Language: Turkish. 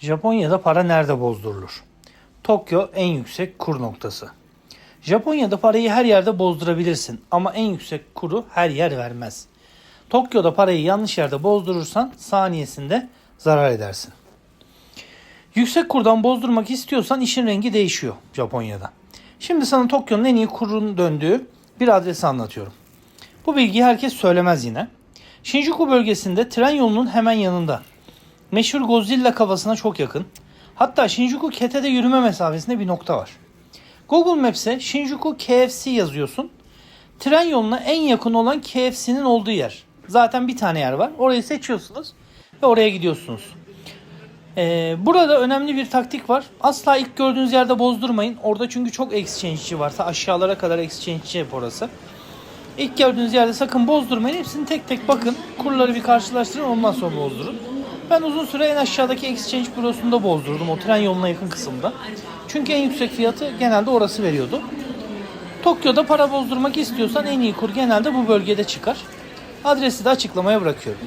Japonya'da para nerede bozdurulur? Tokyo en yüksek kur noktası. Japonya'da parayı her yerde bozdurabilirsin ama en yüksek kuru her yer vermez. Tokyo'da parayı yanlış yerde bozdurursan saniyesinde zarar edersin. Yüksek kurdan bozdurmak istiyorsan işin rengi değişiyor Japonya'da. Şimdi sana Tokyo'nun en iyi kurun döndüğü bir adresi anlatıyorum. Bu bilgiyi herkes söylemez yine. Shinjuku bölgesinde tren yolunun hemen yanında. Meşhur Godzilla kafasına çok yakın. Hatta Shinjuku Kete'de yürüme mesafesinde bir nokta var. Google Maps'e Shinjuku KFC yazıyorsun. Tren yoluna en yakın olan KFC'nin olduğu yer. Zaten bir tane yer var. Orayı seçiyorsunuz ve oraya gidiyorsunuz. Ee, burada önemli bir taktik var. Asla ilk gördüğünüz yerde bozdurmayın. Orada çünkü çok exchange'ci varsa aşağılara kadar exchange'ci hep orası. İlk gördüğünüz yerde sakın bozdurmayın. Hepsini tek tek bakın. Kurları bir karşılaştırın ondan sonra bozdurun. Ben uzun süre en aşağıdaki exchange bürosunda bozdurdum. O tren yoluna yakın kısımda. Çünkü en yüksek fiyatı genelde orası veriyordu. Tokyo'da para bozdurmak istiyorsan en iyi kur genelde bu bölgede çıkar. Adresi de açıklamaya bırakıyorum.